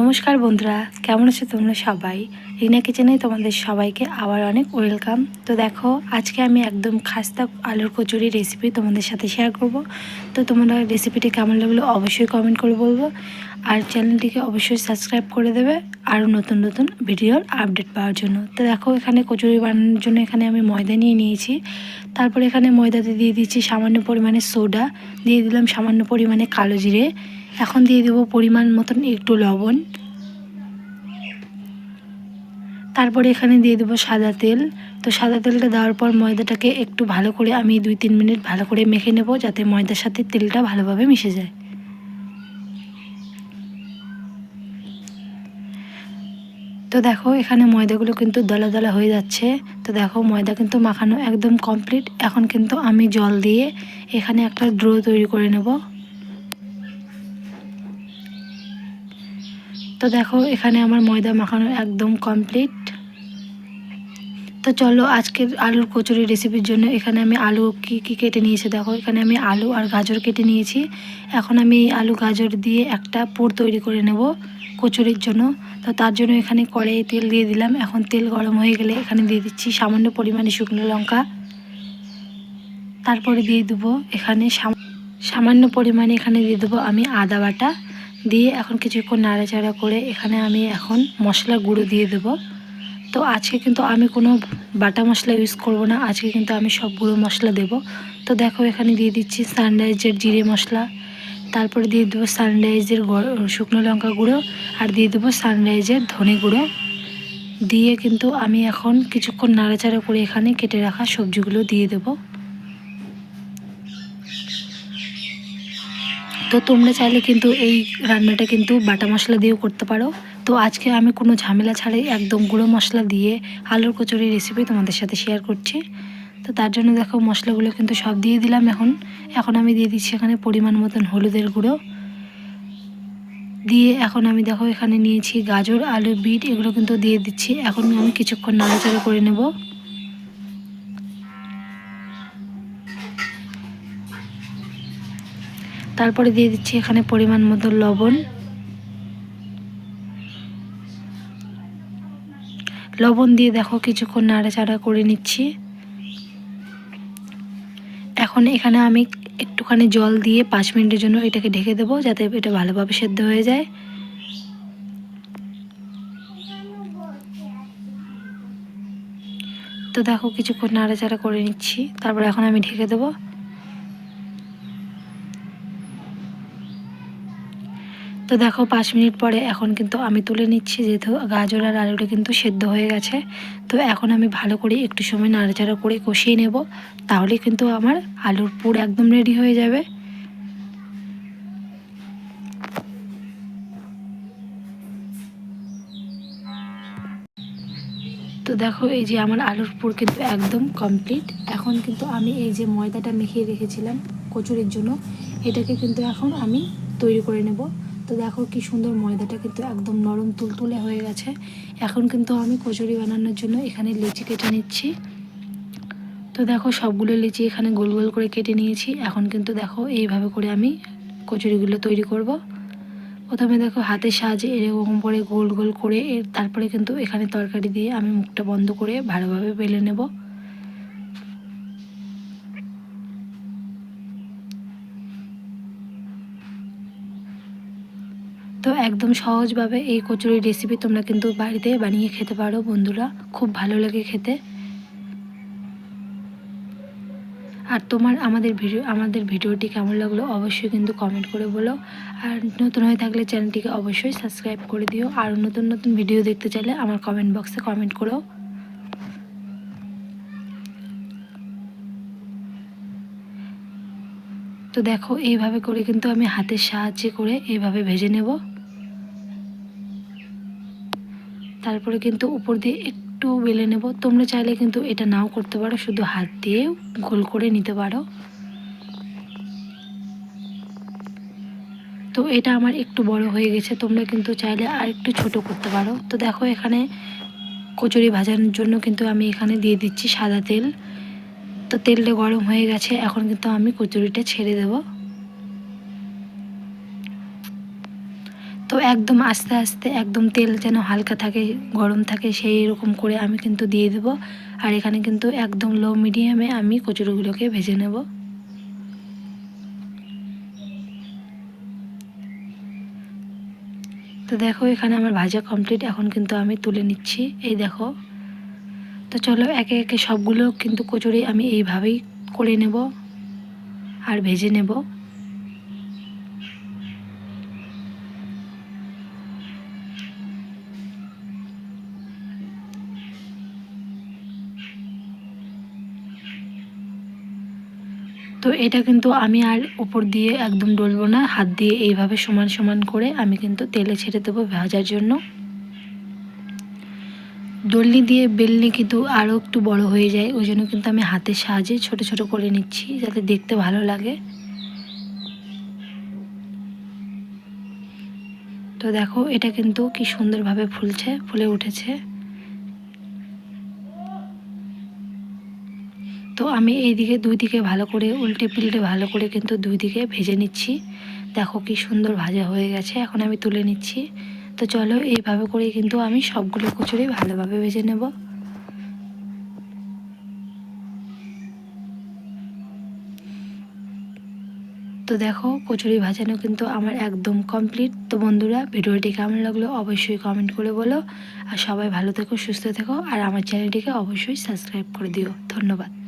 নমস্কার বন্ধুরা, কেমন আছো তোমরা সবাই? রিনা কিচেনে তোমাদের সবাইকে আবার অনেক ওয়েলকাম। তো দেখো, আজকে আমি একদম খাস্তা আলুর কচুরি রেসিপি তোমাদের সাথে শেয়ার করব। তো তোমরা রেসিপিটি কেমন লাগল অবশ্যই কমেন্ট করে বলব। আর চ্যানেলটিকে অবশ্যই সাবস্ক্রাইব করে দেবে আরও নতুন নতুন ভিডিওর আপডেট পাওয়ার জন্য। তো দেখো, এখানে কচুরি বানানোর জন্য এখানে আমি ময়দা নিয়ে নিয়েছি। তারপরে এখানে ময়দাতে দিয়ে দিচ্ছি সামান্য পরিমাণে সোডা দিয়ে দিলাম সামান্য পরিমাণে কালো জিরে। এখন দিয়ে দেবো পরিমাণ মতন একটু লবণ। তারপরে এখানে দিয়ে দেবো সাদা তেল। তো সাদা তেলটা দেওয়ার পর ময়দাটাকে একটু ভালো করে আমি দুই তিন মিনিট ভালো করে মেখে নেব যাতে ময়দার সাথে তেলটা ভালোভাবে মিশে যায়। তো দেখো এখানে ময়দাগুলো কিন্তু দলা দলা হয়ে যাচ্ছে। তো দেখো ময়দা কিন্তু মাখানো একদম কমপ্লিট। এখন কিন্তু আমি জল দিয়ে এখানে একটা ড্রো তৈরি করে নেব। তো দেখো, এখানে আমার ময়দা মাখানো একদম কমপ্লিট তো চলো আজকের আলুর কচুরি রেসিপির জন্য এখানে আমি আলু কি কি কেটে নিয়েছি দেখো। এখানে আমি আলু আর গাজর কেটে নিয়েছি। এখন আমি আলু, গাজর দিয়ে একটা পুর তৈরি করে নেব কচুরির জন্য। তো তার জন্য এখানে কড়াইয়ে তেল দিয়ে দিলাম। এখন তেল গরম হয়ে গেলে এখানে দিয়ে দিচ্ছি সামান্য পরিমাণে শুকনো লঙ্কা। তারপরে দিয়ে দেবো এখানে সামান্য পরিমাণে এখানে দিয়ে দেবো আমি আদা বাটা। দিয়ে এখন কিছুক্ষণ নাড়াচাড়া করে এখানে আমি এখন মশলা গুঁড়ো দিয়ে দেবো। তো আজকে কিন্তু আমি কোনো বাটা মশলা ইউজ করব না, আজকে কিন্তু আমি সব গুঁড়ো মশলা দেব। তো দেখো এখানে দিয়ে দিচ্ছি সানরাইজের জিরে মশলা, তারপরে দিয়ে দেবো সানরাইজের শুকনো লঙ্কা গুঁড়ো, আর দিয়ে দেবো সানরাইজের ধনে গুঁড়ো। দিয়ে কিন্তু আমি এখন কিছুক্ষণ নাড়াচাড়া করে এখানে কেটে রাখা সবজিগুলো দিয়ে দেবো। তো তোমরা চাইলে কিন্তু এই রান্নাটা কিন্তু বাটা মশলা দিয়েও করতে পারো। তো আজকে আমি কোনো ঝামেলা ছাড়াই একদম গুঁড়ো মশলা দিয়ে আলুর কচুরি রেসিপি তোমাদের সাথে শেয়ার করছি। তো তার জন্য দেখো মশলাগুলো কিন্তু সব দিয়ে দিলাম এখন। এখন আমি দিয়ে দিচ্ছি এখানে পরিমাণ মতন হলুদের গুঁড়ো। দিয়ে এখন আমি দেখো এখানে নিয়েছি গাজর আলু বিট, এগুলো কিন্তু দিয়ে দিচ্ছি। এখন আমি কিছুক্ষণ নাড়াচাড়া করে নেব। তারপরে দিয়ে দিচ্ছি এখানে পরিমাণ মতো লবণ। লবণ দিয়ে দেখো কিছুক্ষণ নাড়াচাড়া করে নিচ্ছি। এখন এখানে আমি একটুখানি জল দিয়ে পাঁচ মিনিটের জন্য এটাকে ঢেকে দেবো যাতে এটা ভালোভাবে সেদ্ধ হয়ে যায়। তো দেখো কিছুক্ষণ নাড়াচাড়া করে নিচ্ছি, তারপর এখন আমি ঢেকে দেবো। তো দেখো, পাঁচ মিনিট পরে এখন কিন্তু আমি তুলে নিচ্ছি, যেহেতু গাজর আর আলুটা কিন্তু সেদ্ধ হয়ে গেছে। তো এখন আমি ভালো করে একটু সময় নাড়াচাড়া করে কষিয়ে নেব, তাহলে কিন্তু আমার আলুর পুর একদম রেডি হয়ে যাবে। তো দেখো, এই যে আমার আলুর পুর কিন্তু একদম কমপ্লিট এখন কিন্তু আমি এই যে ময়দাটা মেখিয়ে রেখেছিলাম কচুরির জন্য, এটাকে কিন্তু এখন আমি তৈরি করে নেব। তো দেখো কি সুন্দর ময়দাটা কিন্তু একদম নরম তুলতুলে হয়ে গেছে। এখন কিন্তু আমি কচুরি বানানোর জন্য এখানে লিচি কেটে নিচ্ছি। তো দেখো সবগুলো লিচি এখানে গোল গোল করে কেটে নিয়েছি। এখন কিন্তু দেখো এইভাবে করে আমি কচুরিগুলো তৈরি করব। প্রথমে দেখো হাতের সাহায্যে এরকম করে গোল গোল করে তারপরে কিন্তু এখানে তরকারি দিয়ে আমি মুখটা বন্ধ করে ভালোভাবে বেলে নেব। তো একদম সহজভাবে এই কচুরির রেসিপি তোমরা কিন্তু বাড়িতে বানিয়ে খেতে পারো, বন্ধুরা। খুব ভালো লাগে খেতে। আর তোমার আমাদের ভিডিও, আমাদের ভিডিওটি কেমন লাগল অবশ্যই কিন্তু কমেন্ট করে বলো। আর নতুন হয়ে থাকলে চ্যানেলটিকে অবশ্যই সাবস্ক্রাইব করে দিও। আর নতুন নতুন ভিডিও দেখতে চাইলে আমার কমেন্ট বক্সে কমেন্ট করো। তো দেখো, এইভাবে করে কিন্তু আমি হাতের সাহায্যে করে এইভাবে ভেজে নেব। তারপরে কিন্তু উপর দিয়ে একটু বেলে নেব। তোমরা চাইলে কিন্তু এটা নাও করতে পারো, শুধু হাত দিয়ে গোল করে নিতে পারো। তো এটা আমার একটু বড় হয়ে গেছে, তোমরা কিন্তু চাইলে আর একটু ছোট করতে পারো। তো দেখো এখানে কচুরি ভাজানোর জন্য কিন্তু আমি এখানে দিয়ে দিচ্ছি সাদা তেল। তো তেলটা গরম হয়ে গেছে, এখন কিন্তু আমি কচুরিটা ছেড়ে দেবো। তো একদম আস্তে আস্তে একদম তেল যেন হালকা থাকে, গরম থাকে সেই রকম করে আমি কিন্তু দিয়ে দেবো। আর এখানে কিন্তু একদম লো মিডিয়ামে আমি কচুরিগুলোকে ভেজে নেব। তো দেখো এখানে আমার ভাজা কমপ্লিট এখন কিন্তু আমি তুলে নিচ্ছি। এই দেখো। তো চলো একে একে সবগুলো কিন্তু কচুরি আমি এইভাবেই করে নেব আর ভেজে নেব। তো এটা কিন্তু আমি আর উপর দিয়ে একদম ডলবো না, হাত দিয়ে এইভাবে সমান সমান করে আমি কিন্তু তেলে ছেড়ে দেবো ভাজার জন্য। ডলনি দিয়ে বেলনি কিন্তু আরও একটু বড় হয়ে যায়, ওই জন্য কিন্তু আমি হাতের সাহায্যে ছোট ছোট করে নিচ্ছি, যাতে দেখতে ভালো লাগে। তো দেখো এটা কিন্তু কি সুন্দরভাবে ফুলছে, ফুলে উঠেছে। তো আমি এই দিকে, দুই দিকে ভালো করে, উল্টে পিল্টে ভালো করে কিন্তু দুই দিকে ভেজে নিচ্ছি। দেখো কি সুন্দর ভাজা হয়ে গেছে, এখন আমি তুলে নিচ্ছি। তো চলো এইভাবে করে কিন্তু আমি সবগুলো কচুরি ভালোভাবে ভেজে নেব। তো দেখো, কচুরি ভাজানো কিন্তু আমার একদম কমপ্লিট। তো বন্ধুরা, ভিডিওটি কেমন লাগল অবশ্যই কমেন্ট করে বলো। আর সবাই ভালো থেকো, সুস্থ থেকো, আর আমার চ্যানেলটিকে অবশ্যই সাবস্ক্রাইব করে দিও। ধন্যবাদ।